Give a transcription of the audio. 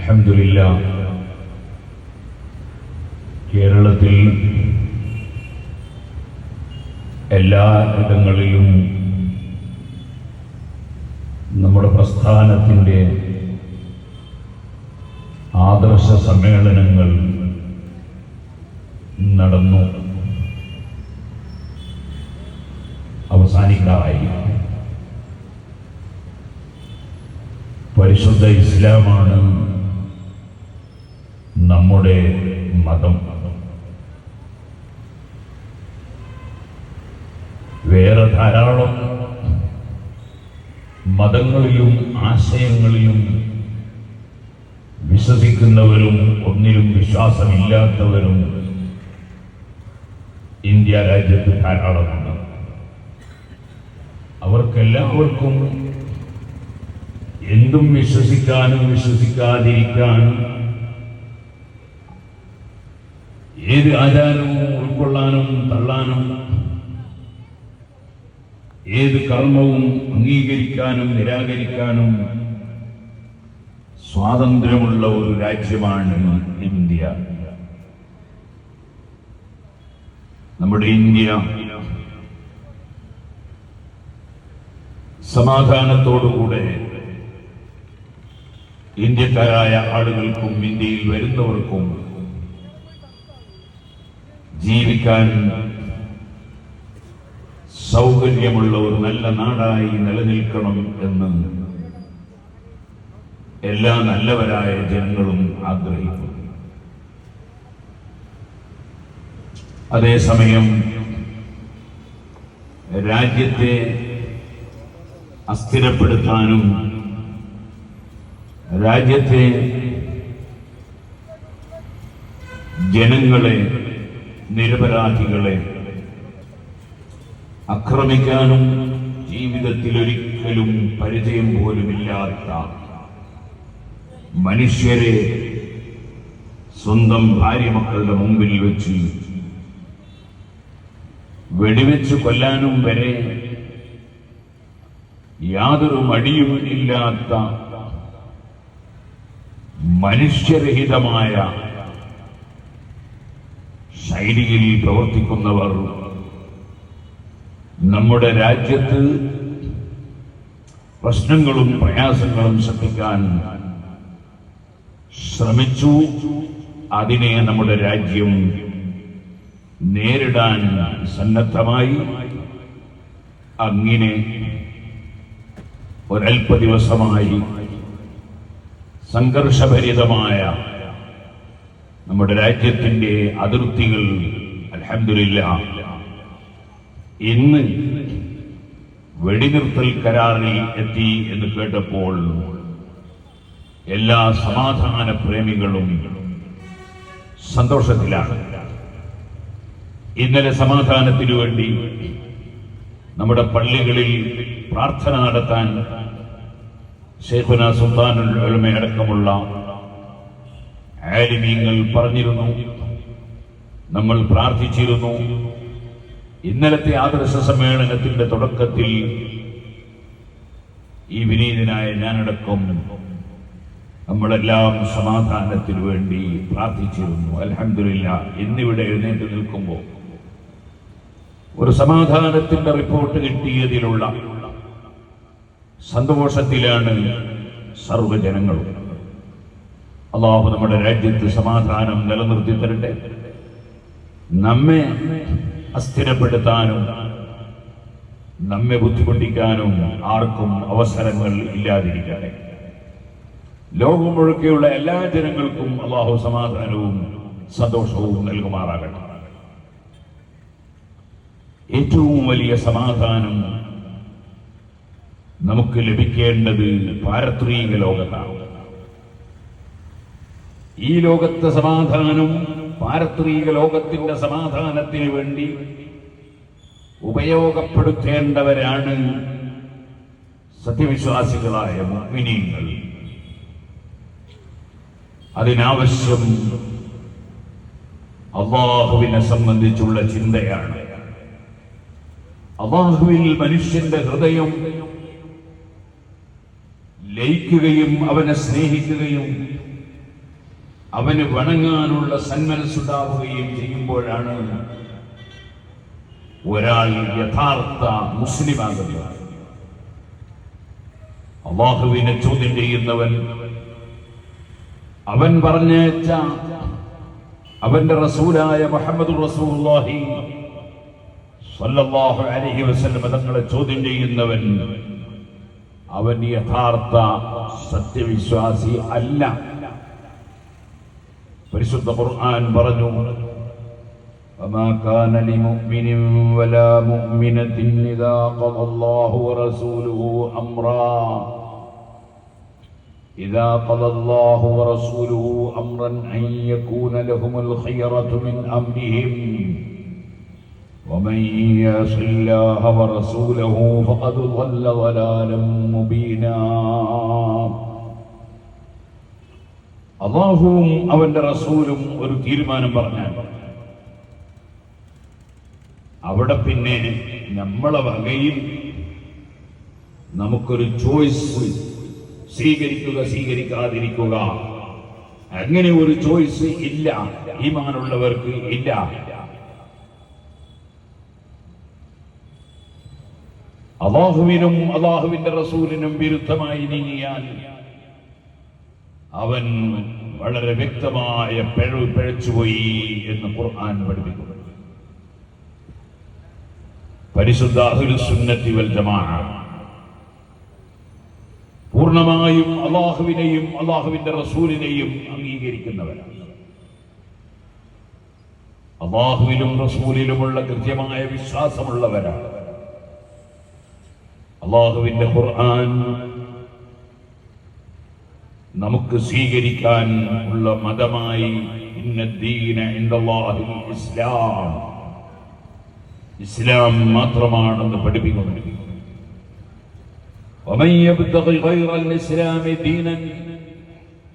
അൽഹംദുലില്ലാ കേരളത്തിൽ എല്ലാ ഇടങ്ങളിലും നമ്മുടെ പ്രസ്ഥാനത്തിന്റെ ആദർശ സമ്മേളനങ്ങൾ നടന്നു. അവസാനിക്കാറായി. പരിശുദ്ധ ഇസ്ലാമാണ് നമ്മുടെ മതം. വേറെ ധാരാളം മതങ്ങളിലും ആശയങ്ങളിലും വിശ്വസിക്കുന്നവരും ഒന്നിലും വിശ്വാസമില്ലാത്തവരും ഇന്ത്യ രാജ്യത്ത് ധാരാളമുണ്ട്. അവർക്കെല്ലാവർക്കും എന്തും വിശ്വസിക്കാനും വിശ്വസിക്കാതിരിക്കാനും ഏത് ആചാരവും ഉൾക്കൊള്ളാനും തള്ളാനും ഏത് കർമ്മവും അംഗീകരിക്കാനും നിരാകരിക്കാനും സ്വാതന്ത്ര്യമുള്ള ഒരു രാജ്യമാണ് ഇന്ത്യ. നമ്മുടെ ഇന്ത്യ സമാധാനത്തോടുകൂടെ ഇന്ത്യക്കാരായ ആളുകൾക്കും ഇന്ത്യയിൽ വരുന്നവർക്കും ജീവിക്കാൻ സൗകര്യമുള്ള ഒരു നല്ല നാടായി നിലനിൽക്കണം എന്ന് എല്ലാ നല്ലവരായ ജനങ്ങളും ആഗ്രഹിക്കുന്നു. അതേസമയം രാജ്യത്തെ അസ്ഥിരപ്പെടുത്താനും രാജ്യത്തെ ജനങ്ങളെ നിരപരാധികളെ. ആക്രമിക്കാനും ജീവിതത്തിൽ ഒരിക്കലും പരിചയം പോലുമില്ലാത്ത മനുഷ്യരെ സ്വന്തം ഭാര്യ മക്കളുടെ മുമ്പിൽ വെച്ച് വെടിവെച്ച് കൊല്ലാനും വരെ യാതൊരു മടിയും ഇല്ലാത്ത മനുഷ്യരഹിതമായ ശൈലിയിൽ പ്രവർത്തിക്കുന്നവർ നമ്മുടെ രാജ്യത്ത് പ്രശ്നങ്ങളും പ്രയാസങ്ങളും ശ്രദ്ധിക്കാൻ ശ്രമിച്ചു. അതിനെ നമ്മുടെ രാജ്യം നേരിടാൻ സന്നദ്ധമായി. അങ്ങനെ ഒരൽപ്പ ദിവസമായി സംഘർഷഭരിതമായ നമ്മുടെ രാജ്യത്തിന്റെ അതിർത്തികൾ അലഹമില്ല ഇന്ന് വെടിനിർത്തൽ കരാറിൽ എത്തി എന്ന് കേട്ടപ്പോൾ എല്ലാ സമാധാന പ്രേമികളും സന്തോഷത്തിലാണ്. ഇന്നലെ സമാധാനത്തിനു വേണ്ടി നമ്മുടെ പള്ളികളിൽ പ്രാർത്ഥന നടത്താൻ ഷെയ്ഖുന സുൽത്താനുൽ അടക്കമുള്ള ആലിമീങ്ങൾ പറഞ്ഞിരുന്നു. നമ്മൾ പ്രാർത്ഥിച്ചിരുന്നു. ഇന്നലത്തെ ആദർശ സമ്മേളനത്തിന്റെ തുടക്കത്തിൽ ഈ വിനീതനായ ഞാനടക്കം നമ്മളെല്ലാം സമാധാനത്തിന് വേണ്ടി പ്രാർത്ഥിച്ചിരുന്നു. അലഹമില്ല എന്നിവിടെ എഴുന്നേറ്റ് നിൽക്കുമ്പോൾ ഒരു സമാധാനത്തിന്റെ റിപ്പോർട്ട് കിട്ടിയതിലുള്ള സന്തോഷത്തിലാണ് സർവജനങ്ങളും. അള്ളാഹു നമ്മുടെ രാജ്യത്ത് സമാധാനം നിലനിർത്തി തരട്ടെ. നമ്മെ അസ്ഥിരപ്പെടുത്താനും നമ്മെ ബുദ്ധിമുട്ടിക്കാനും ആർക്കും അവസരങ്ങൾ ഇല്ലാതിരിക്കട്ടെ. ലോകം മുഴുക്കെയുള്ള എല്ലാ ജനങ്ങൾക്കും അള്ളാഹു സമാധാനവും സന്തോഷവും നൽകുമാറാകട്ടെ. ഏറ്റവും വലിയ സമാധാനം നമുക്ക് ലഭിക്കേണ്ടത് പാരത്രീക ലോകത്താണ്. ഈ ലോകത്തെ സമാധാനം പാരത്രിക ലോകത്തിന്റെ സമാധാനത്തിന് വേണ്ടി ഉപയോഗപ്പെടുത്തേണ്ടവരാണ് സത്യവിശ്വാസികളായ മുഅ്മിനീങ്ങൾ അതിനാവശ്യം അള്ളാഹുവിനെ സംബന്ധിച്ചുള്ള ചിന്തയാണ്. അള്ളാഹുവിൽ മനുഷ്യന്റെ ഹൃദയം ലയിക്കുകയും അവനെ സ്നേഹിക്കുകയും അവന് വണങ്ങാനുള്ള സന്മനസ്സുണ്ടാവുകയും ചെയ്യുമ്പോഴാണ് ഒരാൾ യഥാർത്ഥ മുസ്ലിമാകുന്നത്. അള്ളാഹുവിനെ ചോദ്യം ചെയ്യുന്നവൻ അവൻ പറഞ്ഞേച്ച അവന്റെ റസൂലായ മുഹമ്മദ് റസൂലുള്ളാഹി സ്വല്ലല്ലാഹു അലൈഹി വസല്ലം തങ്ങളെ ചോദ്യം ചെയ്യുന്നവൻ അവൻ യഥാർത്ഥ സത്യവിശ്വാസി അല്ല. പരിശുദ്ധ ഖുർആൻ പറഞ്ഞു وما كان لمؤمن ولا مؤمنة إذا قضى الله ورسوله أمرا إذا قضى الله ورسوله أمرا أن يكون لهم الخيرة من أمرهم ومن يعص الله ورسوله فقد ضل ضلالا مبينا അള്ളാഹുവും അവന്റെ റസൂലും ഒരു തീരുമാനം പറഞ്ഞാൽ അവിടെ പിന്നെ നമ്മളെ വകയിൽ നമുക്കൊരു ചോയ്സ് സ്വീകരിക്കുക സ്വീകരിക്കാതിരിക്കുക. അങ്ങനെ ഒരു ചോയ്സ് ഇല്ല. ഈമാനുള്ളവർക്ക് ഇല്ല. അള്ളാഹുവിനും അള്ളാഹുവിന്റെ റസൂലിനും വിരുദ്ധമായി നീങ്ങിയാൽ അവൻ വളരെ വ്യക്തമായ പിഴവ് പിഴച്ചുപോയി എന്ന് ഖുർആൻ പഠിപ്പിക്കുന്നു. പരിശുദ്ധ സുന്നത്തി വൽ ജമാഅ. പൂർണമായും അള്ളാഹുവിനെയും അള്ളാഹുവിന്റെ റസൂലിനെയും അംഗീകരിക്കുന്നവരാണ്. അള്ളാഹുവിലും റസൂലിലുമുള്ള കൃത്യമായ വിശ്വാസമുള്ളവരാണ്. അള്ളാഹുവിന്റെ ഖുർആൻ നമുക്ക് സ്വീകരിക്കാൻ ഉള്ള മതമായി ഇസ്ലാം. ഇസ്ലാം മാത്രമാണെന്ന് പഠിപ്പിക്കുന്നു.